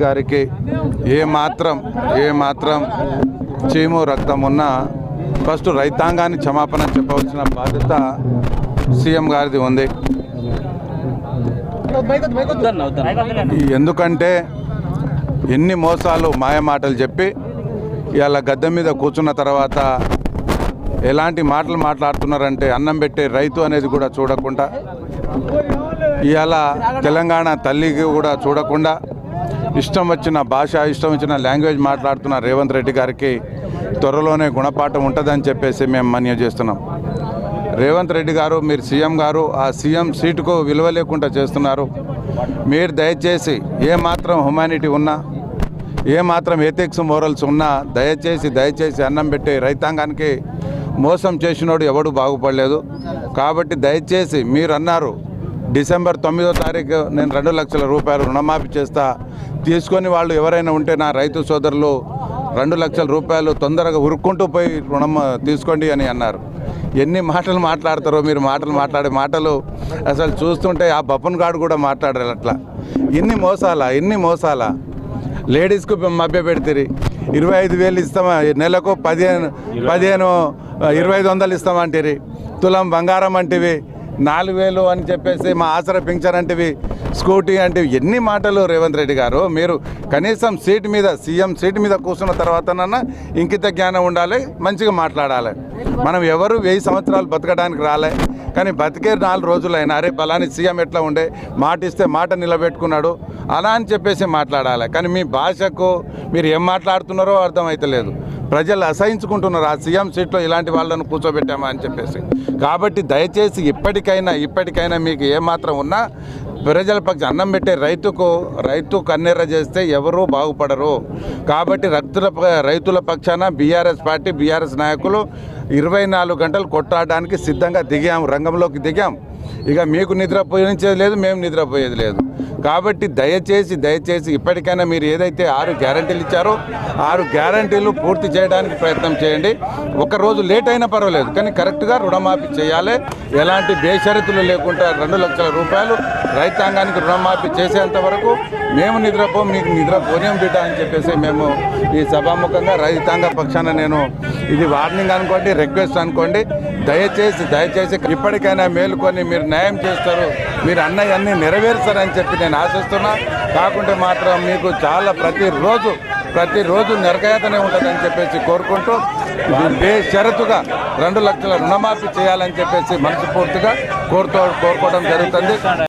గారికి ఏ మాత్రం ఏ మాత్రం చీము రక్తం ఉన్నా ఫస్ట్ రైతాంగాన్ని క్షమాపణ చెప్పవలసిన బాధ్యత సీఎం గారిది ఉంది. ఎందుకంటే ఎన్ని మోసాలు మాయమాటలు చెప్పి ఇవాళ గద్దె మీద కూర్చున్న తర్వాత ఎలాంటి మాటలు మాట్లాడుతున్నారంటే అన్నం పెట్టే రైతు అనేది కూడా చూడకుండా ఇవాళ తెలంగాణ తల్లికి కూడా చూడకుండా ఇష్టం వచ్చిన భాష ఇష్టం వచ్చిన లాంగ్వేజ్ మాట్లాడుతున్న రేవంత్ రెడ్డి గారికి త్వరలోనే గుణపాఠం ఉంటుందని చెప్పేసి మేము మన్య చేస్తున్నాం. రేవంత్ రెడ్డి గారు మీరు సీఎం గారు ఆ సీఎం సీటుకు విలువ లేకుండా చేస్తున్నారు. మీరు దయచేసి ఏ మాత్రం హ్యుమానిటీ ఉన్నా ఏ మాత్రం ఎథిక్స్ మోరల్స్ ఉన్నా దయచేసి దయచేసి అన్నం పెట్టి రైతాంగానికి మోసం చేసినోడు ఎవడు బాగుపడలేదు. కాబట్టి దయచేసి మీరు అన్నారు డిసెంబర్ తొమ్మిదో తారీఖు నేను రెండు లక్షల రూపాయలు రుణమాఫీ చేస్తా. తీసుకొని వాళ్ళు ఎవరైనా ఉంటే నా రైతు సోదరులు రెండు లక్షల రూపాయలు తొందరగా ఉరుక్కుంటూ పోయి రుణం తీసుకోండి అని అన్నారు. ఎన్ని మాటలు మాట్లాడతారో మీరు మాటలు మాట్లాడే మాటలు అసలు చూస్తుంటే ఆ బప్పన్ గాడు కూడా మాట్లాడరు అట్లా. ఇన్ని మోసాలా ఇన్ని మోసాలా. లేడీస్కు మభ్య పెడితే ఇరవై ఐదు వేలు ఇస్తామా? నెలకు పదిహేను పదిహేను ఇరవై ఐదు వందలు ఇస్తామంటిరి. తులం బంగారం అంటివి. నాలుగు వేలు అని చెప్పేసి మా ఆసర పింఛన్ అంటివి స్కూటీ అంటే ఎన్ని మాటలు రేవంత్ రెడ్డి గారు. మీరు కనీసం సీట్ మీద సీఎం సీట్ మీద కూర్చున్న తర్వాతనన్నా ఇంకిత జ్ఞానం ఉండాలి మంచిగా మాట్లాడాలి. మనం ఎవరు వెయ్యి సంవత్సరాలు బతకడానికి రాలే కానీ బతికే నాలుగు రోజులైనా అరే బలాని సీఎం ఎట్లా ఉండే మాట ఇస్తే మాట నిలబెట్టుకున్నాడు అలా అని చెప్పేసి మాట్లాడాలి. కానీ మీ భాషకు మీరు ఏం మాట్లాడుతున్నారో అర్థమైతలేదు. ప్రజలు అసహించుకుంటున్నారు. ఆ సీఎం సీట్లో ఇలాంటి వాళ్ళను కూర్చోబెట్టామా అని చెప్పేసి. కాబట్టి దయచేసి ఇప్పటికైనా ఇప్పటికైనా మీకు ఏమాత్రం ఉన్నా ప్రజల పక్ష అన్నం పెట్టే రైతుకు రైతు కన్నెర్ర చేస్తే ఎవరూ బాగుపడరు. కాబట్టి రైతుల రైతుల పక్షాన బీఆర్ఎస్ పార్టీ బీఆర్ఎస్ నాయకులు ఇరవై నాలుగు గంటలు కొట్టాడడానికి సిద్ధంగా దిగాం రంగంలోకి దిగాం ఇక మీకు నిద్రపోయించేది లేదు మేము నిద్రపోయేది లేదు. కాబట్టి దయచేసి దయచేసి ఇప్పటికైనా మీరు ఏదైతే ఆరు గ్యారంటీలు ఇచ్చారో ఆరు గ్యారంటీలు పూర్తి చేయడానికి ప్రయత్నం చేయండి. ఒకరోజు లేట్ అయినా పర్వాలేదు కానీ కరెక్ట్గా రుణమాఫీ చేయాలి. ఎలాంటి బేషరతులు లేకుండా రెండు లక్షల రూపాయలు రైతాంగానికి రుణమాఫీ చేసేంత వరకు మేము నిద్రపోం మీకు నిద్రపోనేం బిడ్డ అని చెప్పేసి మేము ఈ సభాముఖంగా రైతాంగ పక్షాన నేను ఇది వార్నింగ్ అనుకోండి రిక్వెస్ట్ అనుకోండి. దయచేసి దయచేసి ఇప్పటికైనా మేలుకొని మీరు న్యాయం చేస్తారు. మీరు అన్నయ్య అన్నీ నెరవేరుస్తారని చెప్పి నేను ఆశిస్తున్నా. కాకుంటే మాత్రం మీకు చాలా ప్రతిరోజు ప్రతిరోజు నిరకయాతనే ఉంటుందని చెప్పేసి కోరుకుంటూ బేషరతుగా రెండు లక్షల రుణమాఫీ చేయాలని చెప్పేసి మనస్ఫూర్తిగా కోరుతూ కోరుకోవడం జరుగుతుంది.